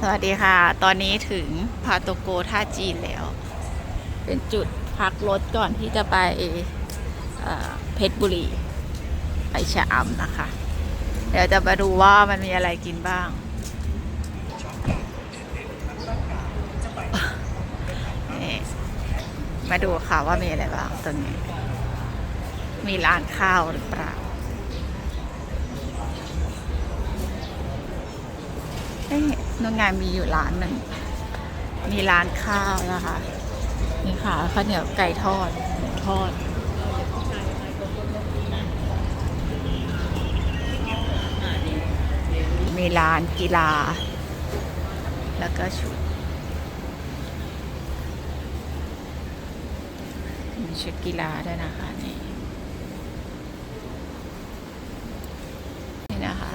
สวัสดีค่ะ ตอนนี้ถึงพาโตโกท่าจีนแล้ว เป็นจุดพักรถก่อนที่จะไปเพชรบุรี ไปชะอำนะคะ เดี๋ยวจะมาดูว่ามันมีอะไรกินบ้างนี่มาดูค่ะว่ามีอะไรบ้างตรงนี้ มีร้านข้าวหรือเปล่าเอ้ยโรงงานมีอยู่ร้านหนึ่ง มีร้านข้าวนะคะ นี่ค่ะข้าวเหนียวไก่ทอดหมูทอด มีร้านกีฬา แล้วก็ชุดมีชุดกีฬาด้วยนะคะนี่นะคะ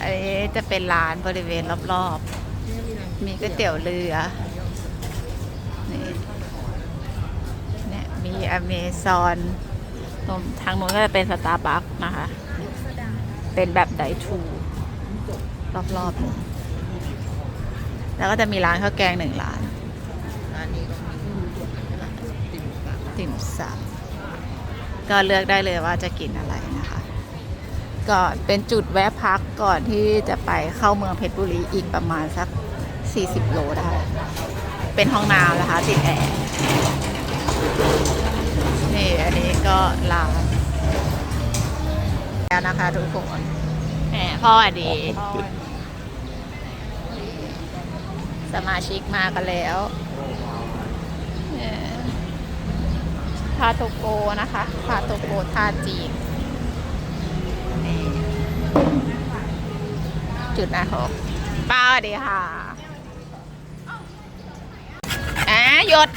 อันนี้ จะเป็นร้านบริเวณรอบๆ มีก๋วยเตี๋ยวเรือ นี่เนี่ยมีอเมซอนตรงทางนู้นก็จะเป็นสตาร์บัคนะคะ เป็นแบบไดทูรอบๆเลยแล้วก็จะมีร้านข้าวแกงหนึ่งร้านร้านนี้ก็มีติ่มซำติ่มซำก็เลือกได้เลยว่าจะกินอะไรนะคะ ก็เป็นจุดแวะพักก่อนที่จะไปเข้าเมืองเพชรบุรีอีกประมาณสัก 40 โลได้ เป็นห้องน้ำนะคะติดแอร์นี่ อันนี้ก็ร้านแล้วนะคะทุกคนแหมพ่อดี สมาชิกมากันแล้วพาโตโกนะคะพาโตโกท่าจีน จุดนะหกป้าสวัสดีค่ะแหมหยด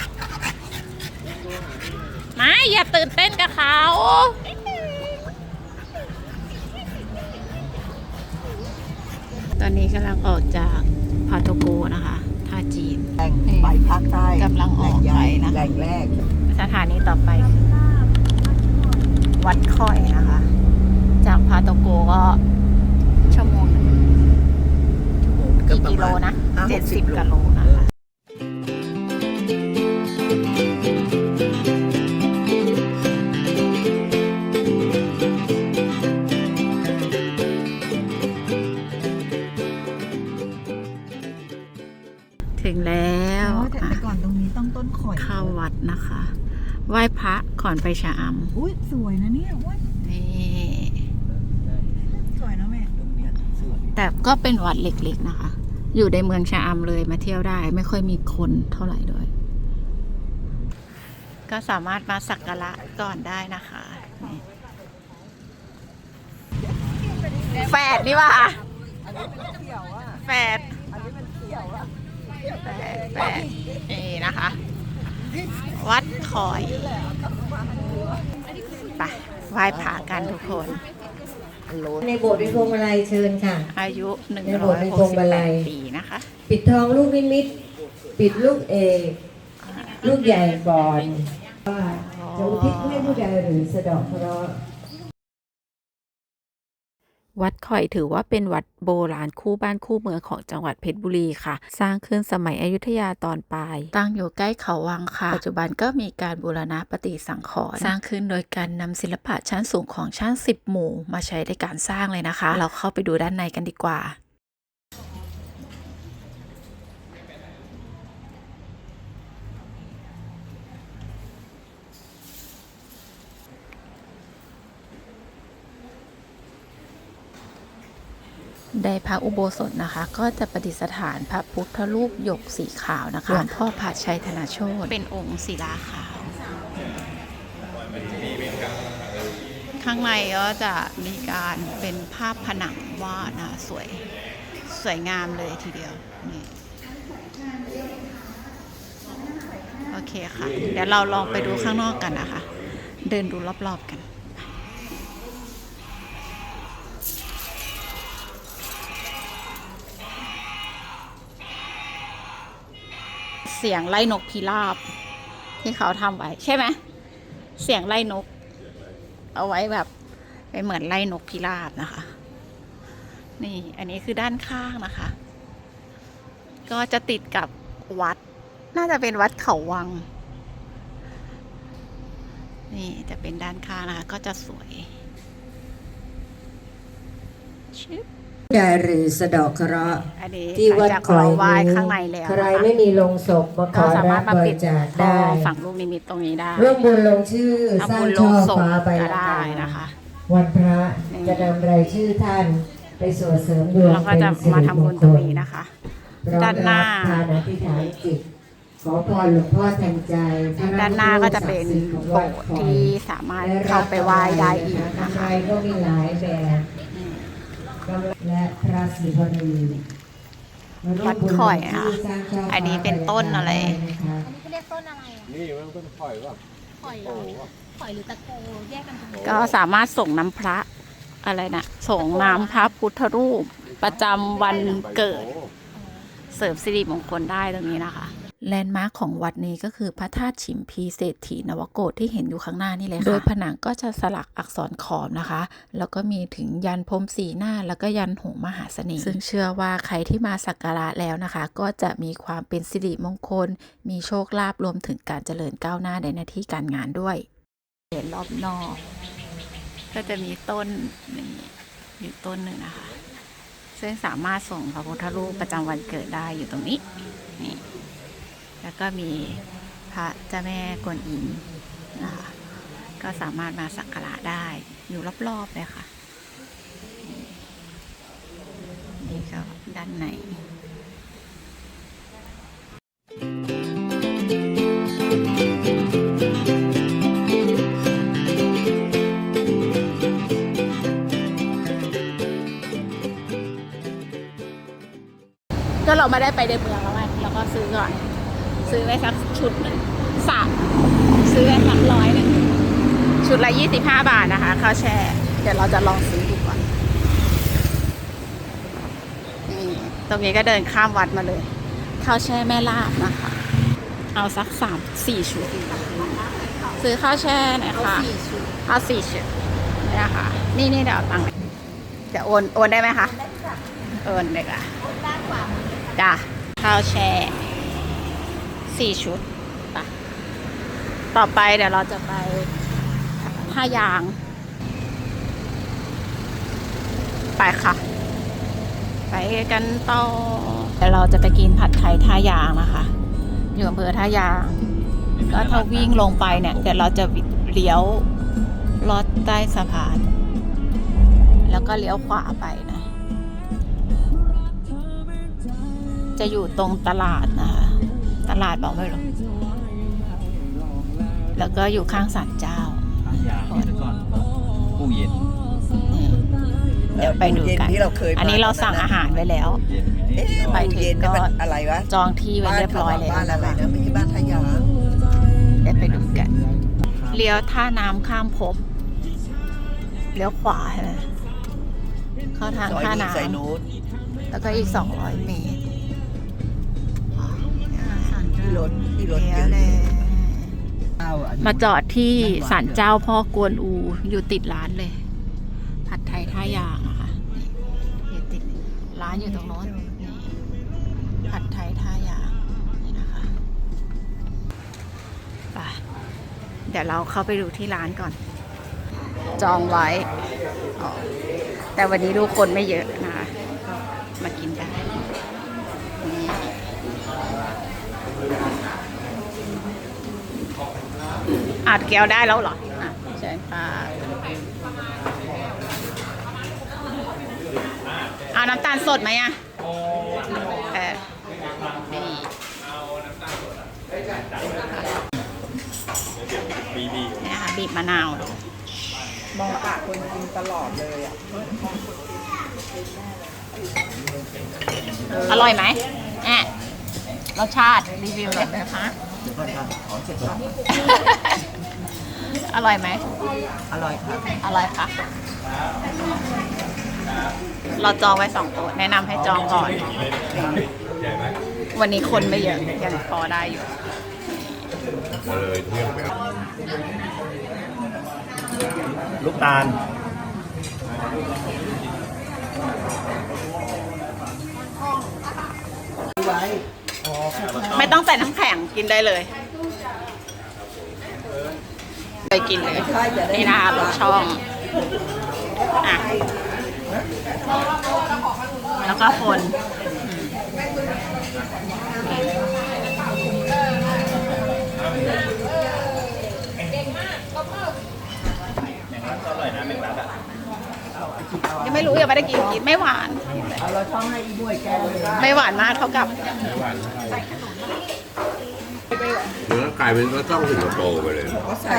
ไม่อย่าตื่นเต้นกับเขาตอนนี้กำลังออกจากพาโตโกนะคะท่าจีนแหล่งไปภาคใต้กำลังออกแหล่ใหญ่ไปนะแหล่งแรก สถานีต่อไปคือวัดค่อยนะคะ จากพาโตโกก็ชั่วโมงหนึ่งกี่กิ โลนะห้าหเจ็ดกสิบโลกิโลนะคะถึงแล้วแต่อะก่อนตรงนี้ต้องต้นข่อยเข้าวัดนะคะ ไหว้พระก่อนไปชะออุ้ยสวยนะเนี่ยอุ้ยำนี่สวยนะแม่ตรงเนี้ยสวยแต่ก็เป็นวัดเล็กๆนะคะ อยู่ในเมืองชะอำเลยมาเที่ยวได้ ไม่ค่อยมีคนเท่าไหร่ด้วย ก็สามารถมาสักการะก่อนได้นะคะแฝดนี่ว่าอันนี้เป็นเขียวอะแฝดอันนี้เป็นเขียวอะแฝดแฝดนี่นะคะ วัดคอยไปไหว้พระกันทุกคน อันโลในโบสถ์เป็นพวงมาลัยเชิญค่ะ อายุในโบสถ์มีพวงมาลัย168ปีนะคะ ปิดทองลูกนิมิต ปิดลูกเอกลูกใหญ่ก่อนว่าจะอุทิศให้ผู้ใดหรือสะเดอกเคราะห์ วัดข่อยถือว่าเป็นวัดโบราณคู่บ้านคู่เมืองของจังหวัดเพชรบุรีค่ะ สร้างขึ้นสมัยอยุธยาตอนปลาย ตั้งอยู่ใกล้เขาวังค่ะ ปัจจุบันก็มีการบูรณะปฏิสังขรณ์สร้างขึ้นโดยการนำศิลปะชั้นสูงของช่างสิบหมู่ มาใช้ในการสร้างเลยนะคะ เราเข้าไปดูด้านในกันดีกว่า ในพระอุโบสถนะคะ ก็จะประดิษฐานพระพุทธรูปหยกสีขาวนะคะหลวงพ่อผาชัยธนาโชตเป็นองค์ศิลาขาว ข้างในก็จะมีการเป็นภาพผนังวาดนะสวยสวยงามเลยทีเดียวนี่โอเคค่ะ เดี๋ยวเราลองไปดูข้างนอกกันนะคะ เดินดูรอบๆกัน สียงไล่นกพิราบ ที่เขาทำไว้ ใช่ไหมเสียงไล่นก เอาไว้แบบไปเหมือนไล่นกพิราบนะคะ นี่อันนี้คือด้านข้างนะคะ ก็จะติดกับวัด น่าจะเป็นวัดเขาวัง นี่จะเป็นด้านข้างนะคะ ก็จะสวยชึบ ผู้ใดหรือสะเดอกเคราะห์อันนี้ที่วัดหลังจากคอยเราไหว้นิ้วข้างในแล้วใครนะคะไม่มีลงศพมาขก็อสารัมารบถมาบปิริดจาคทอได้งฝั่งลูกนิมิตตรงนี้ได้ร่วมบุญลงชื่อสทำร้างบุญลช่องศพฟ้าไปก็ละได้กันนะคะ วันพระนี่จะนำรายชื่อท่านไปสวดเสริมดวงเราก็เป็นจะสิมาริทำมบุงญคตรงลนี้นะคะพร้อมด้านหน้ารับทานอธิษฐานจิตขอพรหลวงพ่อทันใจพระด้านหน้าก็จะเป็นโบสถ์ที่สามารถเข้าไปไหว้ได้อีกนะกำไรคะก็มีหลายแบบกำไร และพระศิวลีมาร่วมบุญวัดข่อยอะที่สร้างช่งอันนี้เป็นต้นอะไรนะคะเขาเรียกต้นอะไรอะนี่มันเป็นข่อยว่าข่อยเหรอข่อยหรือตะโกแยกกันตรงนี้ก็สามารถส่งน้ำพระอะไรนะส่งน้ำพระพุทธรูป ประจำวันเกิด เสริมสิริมงคลได้ตรงนี้นะคะ แลนด์มาร์คของวัดนี้ก็คือพระธาตุฉิมพีเศรษฐีนวโกฏที่เห็นอยู่ข้างหน้านี่เลยค่ะ โดยผนังก็จะสลักอักษรขอมนะคะ แล้วก็มีถึงยันพรมสีหน้า แล้วก็ยันหงส์มหาเสน่ห์ซึ่งเชื่อว่าใครที่มาสักการะแล้วนะคะ ก็จะมีความเป็นสิริมงคล มีโชคลาภรวมถึงการเจริญก้าวหน้าในหน้าที่การงานด้วยเห็นรอบนอก ก็จะมีต้นนี่อยู่ต้นหนึ่งนะคะ ซึ่งสามารถส่งพระพุทธรูปประจำวันเกิดได้อยู่ตรงนี้นี่ แล้วก็มีพระเจ้าแม่กวนอิมนะคะก็สามารถมาสักการะได้อยู่รอบๆเลยค่ะ นี่ก็ด้านในก็เราไม่ได้ไปในเมืองแล้วไงเราก็ซื้อก่อน ซื้อไว้สักชุดหนึ่งสามซื้อไว้สักร้อยหนึ่งชุดละยี่สิบห้าบาทนะคะข้าวแช่ เดี๋ยวเราจะลองซื้อดูก่อนนี่ตรงนี้ก็เดินข้ามวัดมาเลยข้าวแช่แม่ลาบนะคะ เอาสักสามสี่ชุด ซื้อข้าวแช่หน่อยค่ะเอาสี่ชุดนี่นะคะนี่นี่เดี๋ยวเอาตังค์จะโอนโอนได้ไหมคะโอนเลยค่ะจ้ะข้าวแช่ สี่ชุดไปต่อไปเดี๋ยวเราจะไปท่ายาง ไปค่ะ ไปกันต่อเดี๋ยวเราจะไปกินผัดไทยท่ายางนะคะ อยู่อำเภอท่ายางก็ถ้าวิ่งลงไปเนี่ย เดี๋ยวเราจะเลี้ยวลอดใต้สะพาน แล้วก็เลี้ยวขวาไปนะ จะอยู่ตรงตลาดนะคะ ตลาดบอกไม่หรอกแล้วก็อยู่ข้างศาลเจ้าอย่างนี้ก่อนตู้เย็นนี่เดี๋ยวไปดูกันเย็นที่เราเคยมาอันนี้เราสั่งอาหารไว้แล้วเย็นเอ๊ะไปถึงเย็นนี่ก็มันอะไรวะ จองที่ไว้เรียบร้อยแล้วบ้านนะอะไรคะนะไม่ใช่บ้านทายาเดี๋ยวไปดูกัน เลี้ยวท่าน้ำข้ามภพเลี้ยวขวาใช่ไหมเข้าทางซอยท่านี้น้ใส่นู้นำแล้วก็อีก200เมตร รถที่รถเลี้เยยวอะเลยมาจอดที่ศาลเจ้าพ่อกวนอูอยู่ติดร้านเลย ผัดไทยท่ายางนะคะนี่อยู่ติดร้านอยู่ตรงโน้นนี่ผัดไทยท่ายางนี่นะคะไปเดี๋ยวเราเข้าไปดูที่ร้านก่อน จองไว้อ๋อแต่วันนี้ดูคนไม่เยอะนะคะก็มากินได้นี่ อาดแก้วได้แล้วเหรออะเชิญค่ะเอาน้ำตาลสดไหมอะเออนี่นี่ค่ะบีบมะนาวมองปากคนกินตลอดเลยอะ อร่อยไหมแอะรสชาติรีวิวเลยนะคะอร่อ ยไหม อร่อยครับ อร่อยค่ะ เราจองไว้สองตัวแนะนำให้จองก่อน วันนี้คนไม่เยอะยังพอได้อยู่ลูกตาลไม่ต้องใส่น้ำแข็งกินได้เลย ไปกินเลย นี่นะคะรสช่องอะแล้วก็คนยังไม่รู้ยังไม่ได้กินกินไม่หวานเอาเราช่องให้อีบวยแก้เลยไม่หวานมากเท่ากับ เนื้อกลายเป็นรสช่องสิงคโปร์ไปเลย ก็ใส่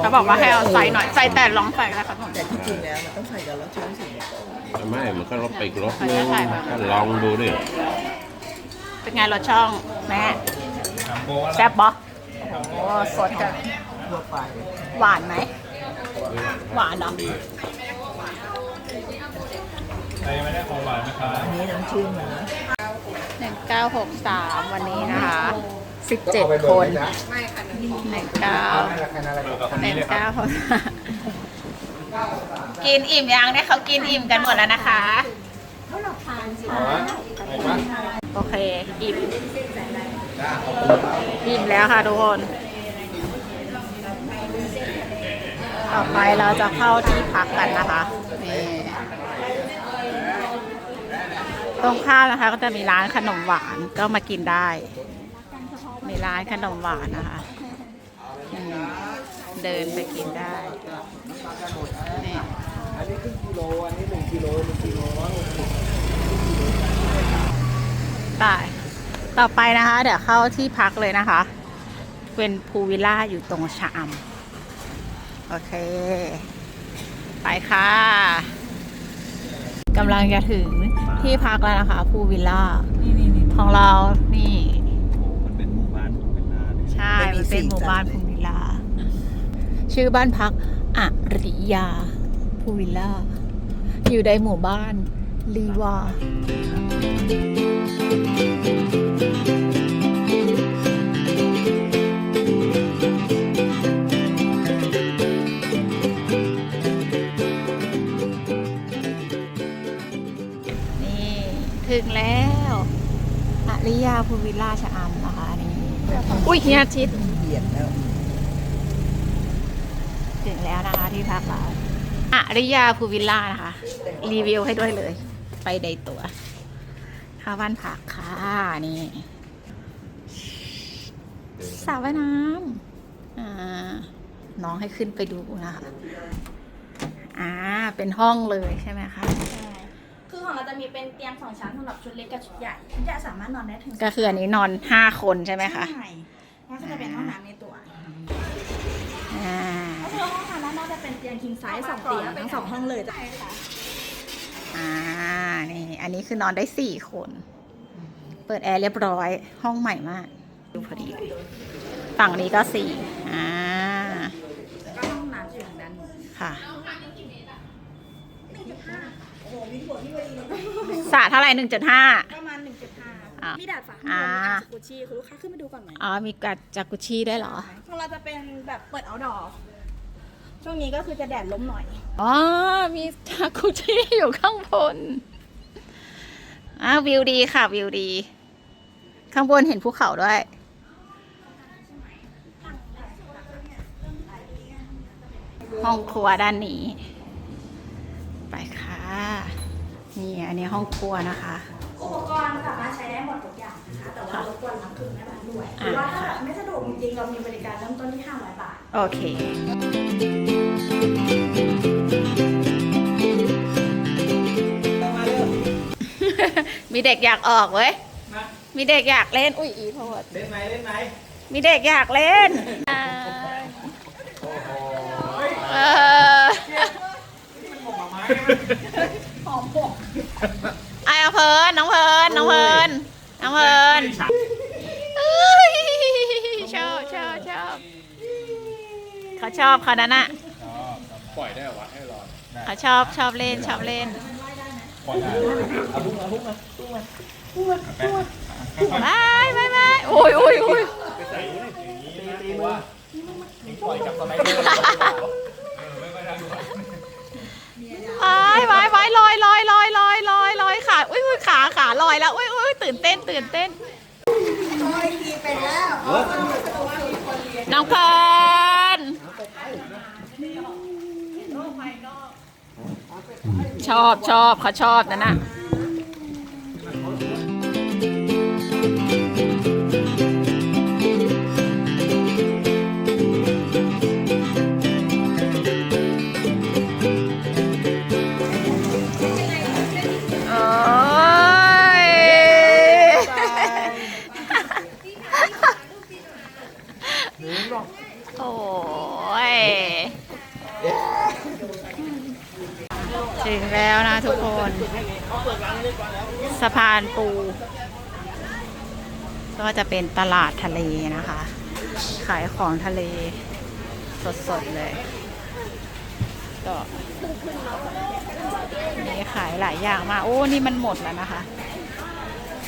เขาบอกว่าให้เอาใส่หน่อยใส่แต่ลองใส่แล้วครับผมแต่ที่จริงแล้วมันต้องใส่กับเราช่องสิงคโปร์ไม่ มันก็ลดไปอีกรสนึงก็ลองดูดิเป็นไงรสช่องแม่แซ่บปะโอ้สดกันทั่วไปหวานไหม หวานเหรออันนี้น้ำชื่นนะหนึ่งเก้าหกสามวันนี้นะคะ สิบเจ็ดคนหนึ่งเก้าหนึ่งเก้าหกกินอิ่มยังเนี่ยเขากินอิ่มกันหมดแล้วนะคะโอเค อิ่ม อิ่มแล้วค่ะทุกคน ต่อไปเราจะเข้าที่พักกันนะคะนี่ตรงข้ามนะคะก็จะมีร้านขนมหวานก็มากินได้ มีร้านขนมหวานนะคะอืมเดินไปกินได้นี่ไปต่อไปนะคะ เดี๋ยวเข้าที่พักเลยนะคะ เป็นพูลวิลล่าอยู่ตรงชะอำโอเค ไปค่ะกำลังจะถึงที่พักแล้วนะคะพูลวิลล่าของเรานี่มันเป็นหมู่บ้านเป็นหน้าเลย ใช่มันเป็นหมู่บ้านพูลวิลล่าชื่อบ้านพักอริยาพูลวิลล่าอยู่ในหมู่บ้านลีวานี่ถึงแล้วอริยาพูลวิลล่าชะอำนะคะนี่ อุ้ยเฮียชิดเบียดแล้วถึงแล้วนะคะที่พักเราอริยาพูลวิลล่านะคะ รีวิวให้ด้วยเลย ไปในตัวเข้าบ้านพักค่ะ นี่สระว่ายน้ำอ่าน้องให้ขึ้นไปดูนะคะ อ่า เป็นห้องเลยใช่ไหมคะคือของ เราจะมีเป็นเตียงสองชั้นสำหรับชุดเล็กกับชุดใหญ่ชุดใหญ่สามารถนอนได้ถึงก็คืออันนี้นอนห้าคนใช่ไหมคะใช่แล้วก็จะเป็นห้องน้ำในตัวอ่าก็คือห้องน้ำด้านนอกจะเป็นเตียง king size สองเตียงทั้งสองห้องเลยใช่ค่ะอ่านี่อันนี้คือนอนได้สี่คน เปิดแอร์เรียบร้อยห้องใหม่มาก ดูพอดีเลยฝั่งนี้ก็สี่อ่าก็ห้องน้ำอยู่ทางด้าน นู้นค่ะสระเท่าไหร่หนึ่งจุดห้า ประมาณอะ1.5มีดาดฟ้าข้างบนอ่ามีอ่างสกุชี่คือลูกค้าขึ้นมาดูก่อนไหมอ๋อมีกัดจากกุชี่ได้วยเหรอ ของเราจะเป็นแบบเปิดเอาดอช่วงนี้ก็คือจะแดดล้มหน่อย อ๋อ มีจากกุชี่อยู่ข้างบนอ่าวิวดีค่ะวิวดี ข้างบนเห็นภูเขาด้วย ห้องครัวด้านนี้ ไปค่ะ นี่อันนี้ห้องครัวนะคะ อุปกรณ์สามารถใช้ได้หมดทุกอย่างนะคะ แต่ว่ารบกวนล้างเครื่องแม่บ้านด้วยหรือว่าถ้าแบบไม่สะดวกจริงๆเรามีบริการเริ่มต้นที่ 500 บาท โอเค มีเด็กอยากออกเว้ยมีเด็กอยากเล่น อุ้ยอีโทษเล่นไหมเล่นไหมมีเด็กอยากเล่นเออ ไอเอาเพลินน้องเพลินน้องเพลินน้องเพลินเอ้ยชอบชอบชอบเขาชอบเขานั้นอะปล่อยได้เหรอวะให้รอเขาชอบชอบเล่นชอบเล่นปล่อยได้เอาพุ่งมาพุ่งมาพุ่งมาพุ่งมาไปไปไปโอ้ยโอ้ยโอ้ยตีตีมือยิงปล่อยจับสไลเดอร์ ไปไปไปลอยลอยลอยลอยลอยลอยขาอุ้ยอุ้ยขาขาลอยแล้วอุ้ยอุ้ยตื่นเต้นตื่นเต้นน้องพรชอบชอบเขาชอบนะน่ะ พานปู ก็จะเป็นตลาดทะเลนะคะ ขายของทะเลสดๆเลย ก็มีขายหลายอย่างมากโอ้นี่มันหมดแล้วนะคะ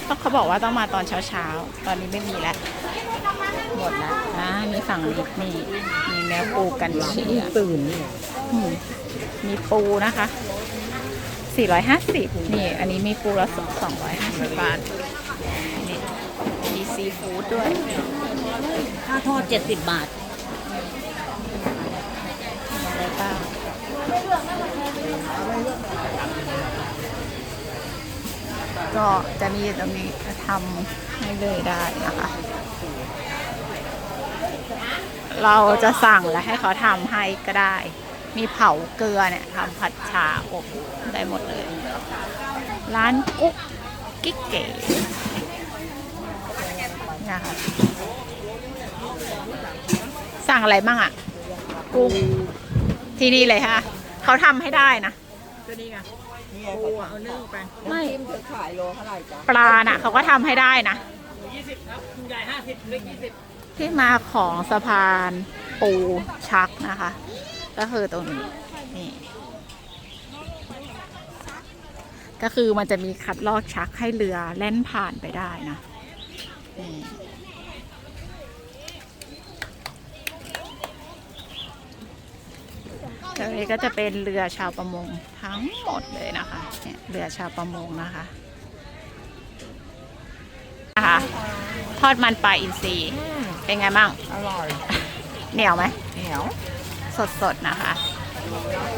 ต้องเขาบอกว่าต้องมาตอนเช้าๆ ตอนนี้ไม่มีแล้ว หมดแล้วนะมีฝั่งนี้นี่มีแมวปูกันเชียตื่นอืมมีปูนะคะ 450 นี่ อันนี้มีปูละ250 บาท นี่มีซีฟู้ดด้วย ค่าทอด 70 บาทอะไรบ้างก็จะมีตรงนี้ทำให้เลยได้นะคะ เราจะสั่งและให้เขาทำให้ก็ได้ มีเผาเกลือเนี่ยทำผัดชาอบได้หมดเลย ร้านกุ๊กกิ๊กเก๋นะคะสั่งอะไรบ้างอะกุ้งที่นี่เลยฮะเขาทำให้ได้นะก็นี่ไงปูอะเอานึ่งไปไม่จิ้มเธอขายโลเท่าไหร่จ๊ะปลาน่ะเขาก็ทำให้ได้นะ20ครับคุณยาย50เล็ก20ที่มาของสะพานปูชักนะคะ ก็คือตรงนี้นี่ ก็คือมันจะมีคัดลอกชักให้เรือแล่นผ่านไปได้นะนี่ตรงนี้ก็จะเป็นเรือชาวประมงทั้งหมดเลยนะคะเนี่ยเรือชาวประมงนะคะนะคะทอดมันปลาอินทรีเป็นไงบ้าง อร่อย เหนียวไหมเหนียว สดๆนะคะ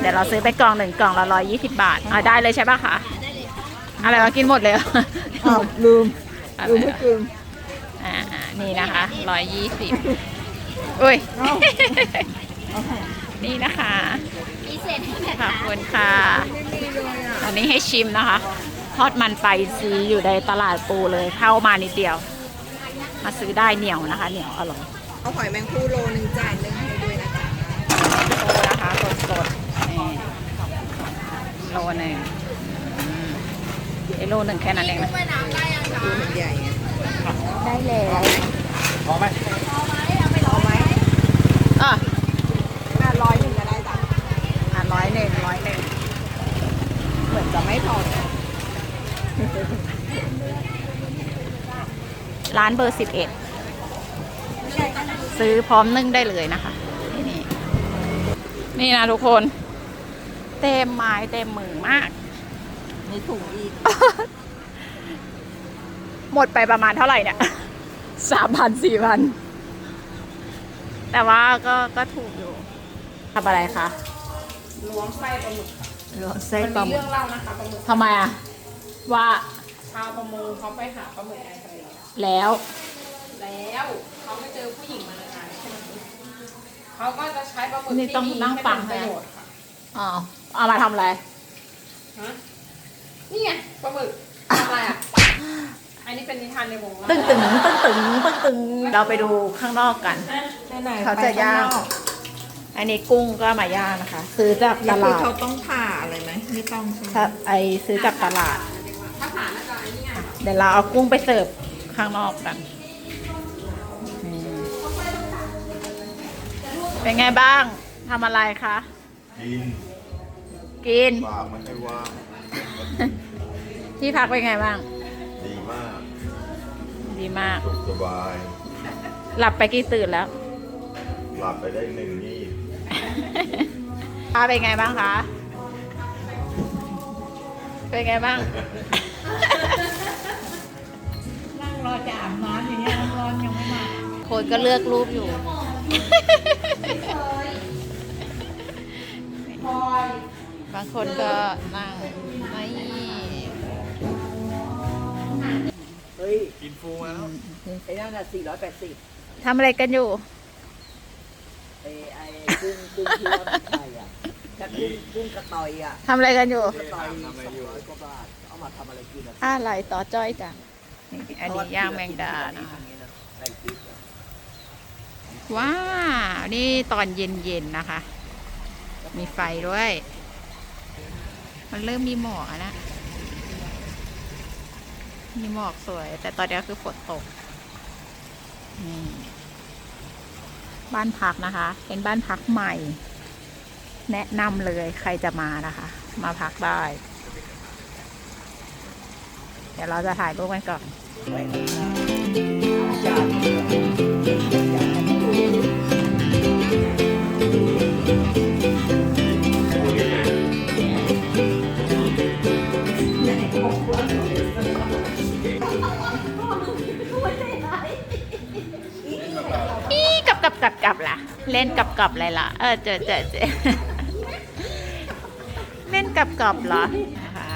เดี๋ยวเราซื้อไปกล่องหนึ่งกล่องละร้อยยี่สิบบาทอ่าได้เลยใช่ปะคะอะไรวะกินหมดเลยเหรออ้าวลืมอะไรลืมไม่วะกินอ่าอ่านี่นะคะร้อยยี่สิบอุ้ย เอ้านี่นะคะขอบคุณค่ะอันนี้ให้ชิมนะคะ ทอดมันไปซีอยู่ในตลาดปูเลยเข้ามานิดเดียว มาซื้อได้เหนียวนะคะ เหนียวอร่อยเอาหอยแมงภู่โลหนึ่งจานหนึ่งให้ด้วยนะจ๊ะ โลนะคะสดสดๆนี่ โลหนึ่งอืมไอ้โลหนึ่งแค่นั้นเองนะดูมันใหญ่ไงได้แล้วพอไหมเอาไหมอะห้าร้อยหนึ่งก็ได้จ้ะอะร้อยหนึ่งร้อยหนึ่งเหมือนจะไม่พอร้านเบอร์สิบเอ็ดซื้อพร้อมนึ่งได้เลยนะคะ นี่นี่นี่นะทุกคน เต็มไม้เต็มมือมาก มีถุงอีก หมดไปประมาณเท่าไหร่เนี่ยสามพันสี่พัน แต่ว่าก็ก็ถูกอยู่ทำอะไรคะล้วงไส้ปลาหมึกล้วงไส้ปลาหมึกเรื่องเล่านะคะปลาหมึกทำไมอะว่าชาวประมงเขาไปหาปลาหมึกในทะเลแล้ว แล้วเขาไปเจอผู้หญิงมาในงานใช่ไหมเขาก็จะใช้ปลาหมึกนี่ต้องที่ดีนั่งฟังให้เป็นประโยชน์ค่ะอ๋อ เอามาทำอะไร ฮะนี่ไงปลาหมึกอะไรอะ อันนี้เป็นนิทานในวงเล่าตึงตึงตึงตึงตึงตึงเราไปดูข้างนอกกัน ไหนๆเขาจะย่างไปข้นอกอันนี้กุ้งก็มาย่างนะคะ ซื้อจากตนี่คือลาดเขาต้องผ่าอะไรไหมไม่ต้องใช่ไหมถ้าไอซื้อจากตลาด ถ้าผ่านน่าจะอันนี้ไงเดี๋ยวเราเอากุ้งไปเสิร์ฟข้างนอกกันนี่เป็นไงบ้างทำอะไรคะ กิน กิน ปากมันให้ว่างที่พักเป็นไงบ้าง ดีมากดีมาก สุขสบาย หลับไปกี่ตื่นแล้ว หลับไปได้หนึ่งนี่ป้าเป็นไงบ้างคะ เป็นไงบ้าง นั่งรอจะอาบน้ำอย่างนี้ยังไม่มาคนก็เลือกรูปอยู่ บางคนก็นั่งไม่เฮ้ยกินฟูมาแล้วไอ้นั่นน่ะสี่ร้อยแปดสิบทำอะไรกันอยู่ไอ้ไอ้กุ้งกุ้งที่ว่ามันไข่อะกับกุ้งกุ้งกระต่อยอะทำอะไรกันอยู่กระต่อยสองร้อยกว่าบาทเอามาทำอะไรกินอะอะไรต่อจ้อยจังอันนี้ย่างแมงดานะคะใส่พริกอะว้าว นี่ตอนเย็นๆนะคะ มีไฟด้วย มันเริ่มมีหมอกนะ มีหมอกสวย แต่ตอนนี้คือฝนตก นี่ บ้านพักนะคะ เป็นบ้านพักใหม่ แนะนำเลยใครจะมานะคะ มาพักได้ เดี๋ยวเราจะถ่ายรูปกันก่อน เล่นกับกับอะไรล่ะ เออเจอเจอเจอเล่นกับกับเหรอนะคะ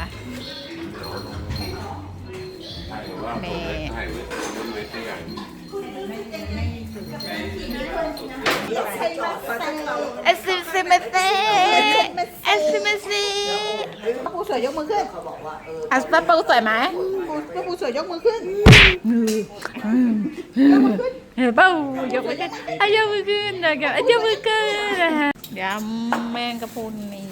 ว่าผมไม่ใช่เว้ยมันไม่ใช่อย่างเอสซิมซิมเซเอสซิมซีป้าปูสวยยกมือขึ้นเขาบอกว่าเอออัสปาปูสวยไหมป้าปูสวยยกมือขึ้นเห็น เป้ายกมือขึ้นอายกมือขึ้นนะครับอยกมือขึ้นนะคะยำแมงกะพรุนนี่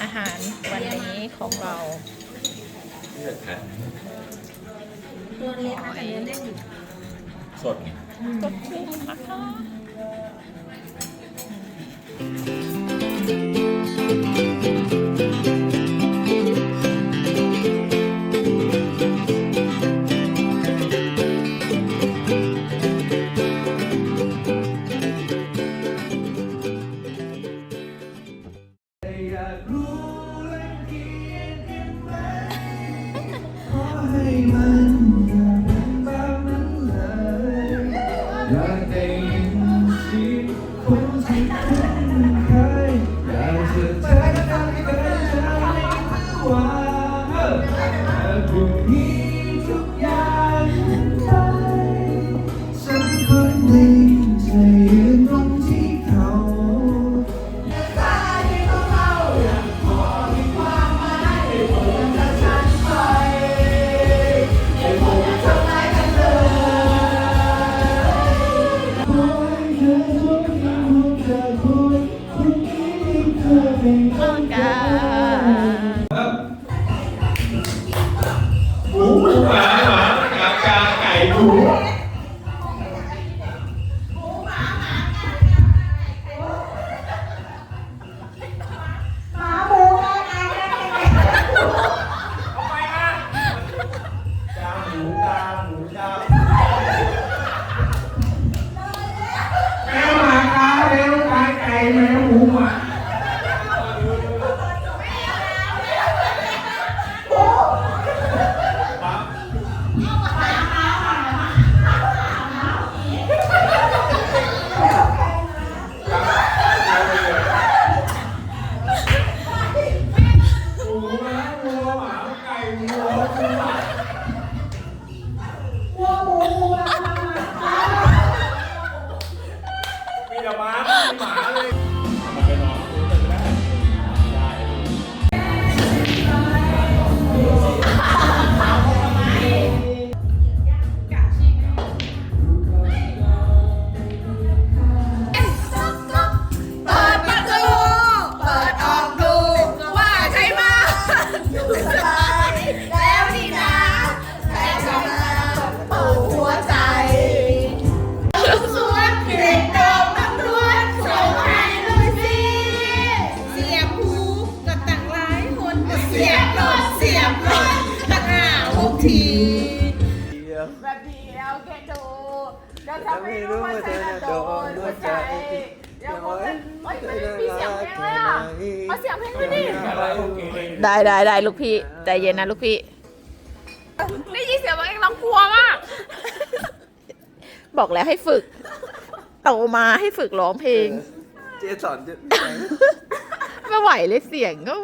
อาหารวันนี้ของเราสดกดคุ้มนะคะ ต้ พี่ใจเย็นนะลูกพี่ได้ยินเสียงตัวเองร้องต้องกลัวมาก บอกแล้วให้ฝึกโตมาให้ฝึกร้องเพลง เจสอนจะไม่ไหวเลยเสียงก็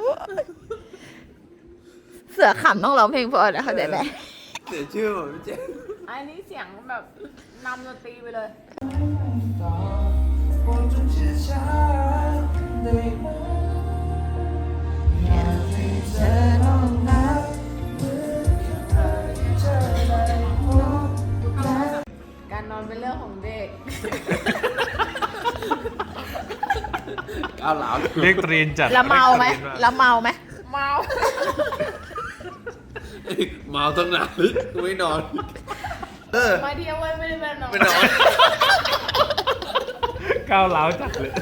เสือขำต้องร้องเพลงเพอนะเข้าใจไหมเสียชื่อผมพี่เจอันนี้เสียงแบบนำดนตรีไปเลย การนอนเป็นเรื่องของเด็ก ก้าวหลามเรียกตรีนจัดแล้วเมาไหมรียกตรีนว่แล้วเมาไหมเมา เมาตั้งนานไม่นอน เออมาเที่ยวไว้ไม่ได้ไปนอนไม่นอน ก้าวร้าวจัดเลย